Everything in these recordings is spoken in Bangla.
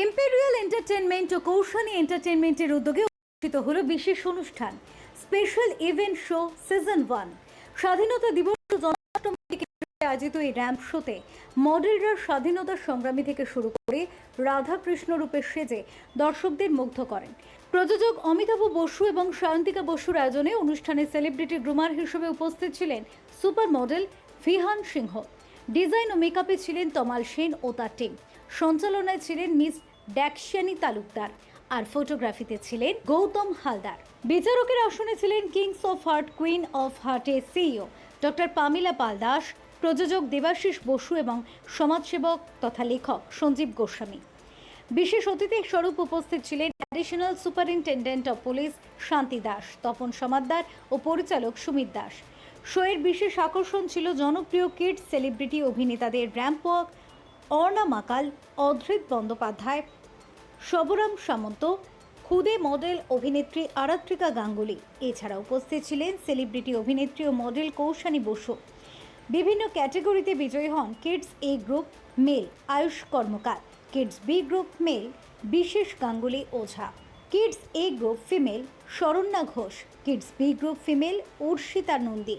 এম্পেরিয়াল এন্টারটেনমেন্ট ও কৌশানী এন্টারটেনমেন্টের উদ্যোগে অনুষ্ঠিত হলো বিশেষ অনুষ্ঠান special event show season one স্বাধীনতা দিবস আয়োজিত এই র্যাম্প শোতে মডেলরা স্বাধীনতা সংগ্রামী থেকে শুরু করে রাধাকৃষ্ণ রূপে সেজে দর্শকদের মুগ্ধ করেন। প্রযোজক অমিতাভ বসু এবং সায়ন্তিকা বসুর আয়োজনে অনুষ্ঠানে সেলিব্রিটি গ্রুমার হিসেবে উপস্থিত ছিলেন super model Vihaan Singh. Design ও মেকআপে ছিলেন তমাল সেন ও তার টিম সঞ্চালনায় ছিলেন মিস ড্যাকশানি তালুকদার আর ফটোগ্রাফিতে ছিলেন গৌতম হালদার। বিচারকের আসনে ছিলেন kings of heart queen of হার্টের সিইও ডক্টর পামিলা পাল দাস, প্রযোজক দেবাশিস বসু এবং সমাজসেবক তথা লেখক সঞ্জীব গোস্বামী। বিশেষ অতিথি স্বরূপ উপস্থিত ছিলেন অ্যাডিশনাল সুপারিনটেন্ডেন্ট অফ পুলিশ শান্তি দাস, তপন সমাদ্দার ও পরিচালক সুমিত দাস। শোয়ের বিশেষ আকর্ষণ ছিল জনপ্রিয় কিড সেলিব্রিটি অভিনেতাদের র্যাম্প ওয়াক অর্ণা মাকাল অধৃত বন্দ্যোপাধ্যায়, শবরাম সামন্ত, খুদে মডেল অভিনেত্রী আরাত্রিকা গাঙ্গুলি। এছাড়া উপস্থিত ছিলেন সেলিব্রিটি অভিনেত্রী ও মডেল কৌশানী বসু। বিভিন্ন ক্যাটাগরিতে বিজয়ী হন kids A group male Ayush Karmakar. Kids B group male Bishesh Ganguly, Ojha. Kids A group female Sharanya Ghosh kids B group female Urshita Nandi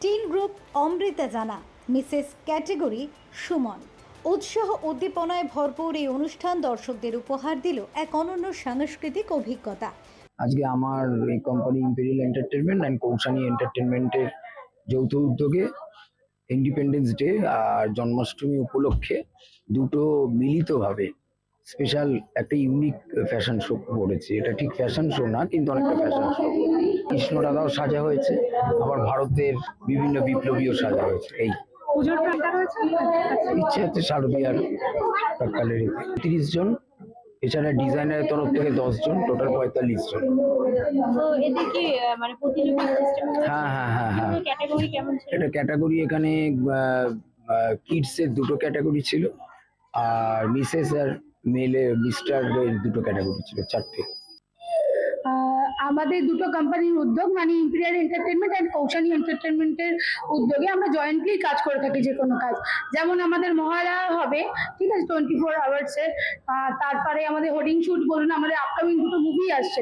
teen group Amrita Jana Mrs category Suman উৎসাহ উদ্দীপনায় ভরপুর এই অনুষ্ঠান দর্শকদের উপহার দিল এক অনন্য সাংস্কৃতিক অভিজ্ঞতা। আজকে আমার এই company imperial entertainment and Koushani এন্টারটেনমেন্টের যৌথ উদ্যোগে ইন্ডিপেন্ডেন্স ডে আর জন্মাষ্টমী উপলক্ষে দুটো মিলিতভাবে স্পেশাল একটা ইউনিক ফ্যাশন শো করেছি। এটা ঠিক ফ্যাশন শো না কিন্তু অনেকটা ফ্যাশন শো কৃষ্ণরাধাও সাজা হয়েছে আবার ভারতের বিভিন্ন বিপ্লবীও সাজা হয়েছে। এই ইচ্ছে হচ্ছে শারদীয়ার প্রাক্কালের তিরিশ জন এছাড়া ডিজাইনারের তরফ থেকে দশ জন টোটাল পঁয়তাল্লিশ জন। মানে হ্যাঁ হ্যাঁ হ্যাঁ হ্যাঁ। এটা ক্যাটাগরি এখানে কিডস এর দুটো ক্যাটাগরি ছিল। আর মিসেস আর মেলে মিস্টার দুটো ক্যাটাগরি ছিল চারটে। আমাদের দুটো কোম্পানির উদ্যোগ মানে ইম্পিরিয়াল এন্টারটেনমেন্ট অ্যান্ড কৌশানী এন্টারটেনমেন্টের উদ্যোগে আমরা জয়েন্টলি কাজ করে থাকি যে কোনো কাজ। যেমন আমাদের মহালয়া হবে, ঠিক আছে টোয়েন্টি ফোর আওয়ার্সের তারপরে আমাদের হোর্ডিং শুট বলুন, আমাদের আপকামিং দুটো মুভি আসছে।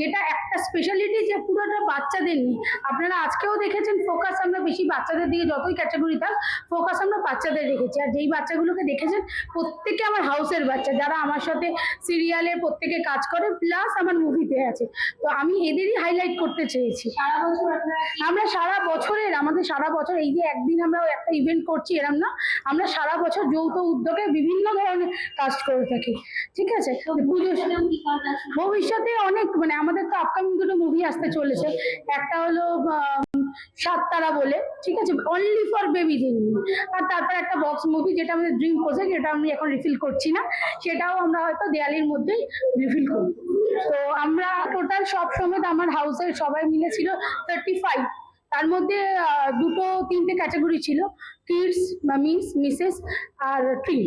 যেটা একটা স্পেশালিটি যে পুরোটা বাচ্চাদের নিয়ে। আপনারা আজকেও দেখেছেন ফোকাস আমরা বেশি বাচ্চাদের দিকে যতই ক্যাটাগরি থাক ফোকাস আমরা বাচ্চাদের রেখেছি। আর যেই বাচ্চাগুলোকে দেখেছেন, প্রত্যেকে আমার হাউসের বাচ্চা। যারা আমার সাথে সিরিয়ালে প্রত্যেকে কাজ করে প্লাস আমার মুভিতে আছে। তো আমি এদেরই হাইলাইট করতে চেয়েছি। সারা বছর আমরা সারা বছরের আমাদের সারা বছর এই যে একদিন আমরা একটা ইভেন্ট করছি এরম না আমরা সারা বছর যৌথ উদ্যোগে বিভিন্ন ধরনের কাজ করে থাকি। ঠিক আছে? পুজো ভবিষ্যতে অনেক মানে আমাদের তো আপকামিং দুটো মুভি আসতে চলেছে। একটা হলো সাত তারা বলে ঠিক আছে? অনলি ফর বেবিদের নিয়ে আর তারপর একটা বক্স মুভি যেটা আমাদের ড্রিম প্রজেক্ট যেটা আমি এখন রিফিল করছি না সেটাও আমরা হয়তো দেয়ালির মধ্যেই রিফিল করব। তো আমরা টোটাল সব সময় আমার হাউসের সবাই মিলে ছিল থার্টি ফাইভ তার মধ্যে দুটো, তিনটে ক্যাটাগরি ছিল কিডস মিস মিসেস আর ট্রি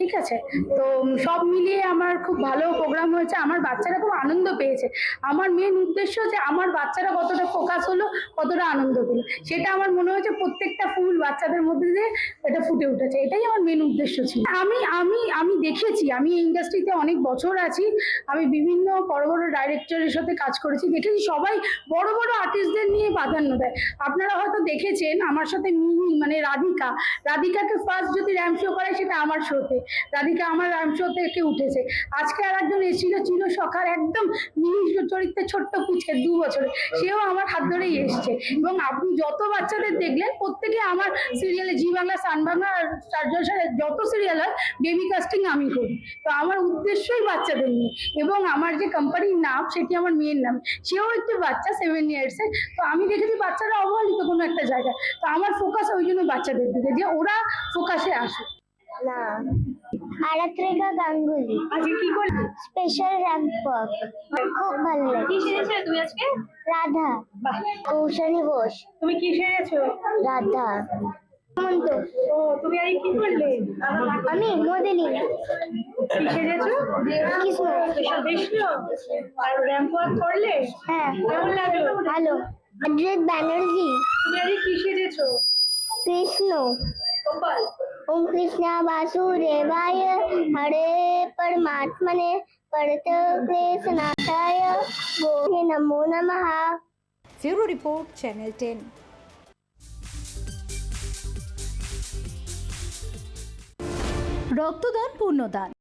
ঠিক আছে? তো সব মিলিয়ে আমার খুব ভালো প্রোগ্রাম হয়েছে। আমার বাচ্চারা খুব আনন্দ পেয়েছে। আমার মেন উদ্দেশ্য যে আমার বাচ্চারা কতটা ফোকাস হলো কতটা আনন্দ পেল। সেটা আমার মনে হয়েছে প্রত্যেকটা ফুল বাচ্চাদের মধ্যে দিয়ে এটা ফুটে উঠেছে। এটাই আমার মেন উদ্দেশ্য ছিল। আমি আমি আমি দেখেছি আমি এই ইন্ডাস্ট্রিতে অনেক বছর আছি। আমি বিভিন্ন বড় বড় ডাইরেক্টরের সাথে কাজ করেছি। দেখেছি সবাই বড় বড় আর্টিস্টদের নিয়ে প্রাধান্য দেয়। আপনারা হয়তো দেখেছেন আমার সাথে মিহি মানে রাধিকা। রাধিকাকে ফার্স্ট যদি র্যাম শো করায় সেটা আমার শোতে রাধিকা আমার র্যাম শো থেকে উঠেছে। আজকে আর একজন এসেছিল চির সখার একদম মিহি চরিত্রের ছোট্ট কুচকে দু বছরে সেও আমার হাত ধরেই এসছে। এবং আপনি যত বাচ্চাদের দেখলেন, প্রত্যেকে আমার সিরিয়ালে জি বাংলা, সান বাংলা আর স্টার জলসায় যত সিরিয়াল হয় বেবি কাস্টিং আমি করি। তো আমার উদ্দেশ্যই বাচ্চাদের নিয়ে। এবং আমার যে কোম্পানির নাম, সেটি আমার মেয়ের নাম। সেও একটি বাচ্চা সেভেন ইয়ার্সের তো আমি দেখেছি বাচ্চারা অবহেলিত কোনো একটা জায়গায়। তো আমার ফোকাস ওই জন্য বাচ্চাদের দিকে, যে ওরা ফোকাসে আসে না। আরাত্রিকা গাঙ্গুলি। আজকে কি করলি? স্পেশাল র্যাম্প ওয়াক খুব ভালো লাগে কি লাগে তুমি আজকে? রাধা। কৌশানী ঘোষ তুমি কি সেরেছো রাধা। হেমন্ত। ও তুমি আজকে কি করলে? আমি মডেলিং। কি সেরেছো কৃষ্ণ। কৃষ্ণ আর র্যাম্প ওয়াক করলে? হ্যাঁ। কেমন লাগল? ভালো। অদ্রিত ব্যানার্জি তুমি আজকে কি সেরেছো কৃষ্ণ। গোপাল। ओम कृष्णा वासुदेवाय हरे परमात्मने परत क्लेशनाशाय गोहे नमो नमः ফিউরো রিপোর্ট চ্যানেল টেন রক্তদান পূর্ণদান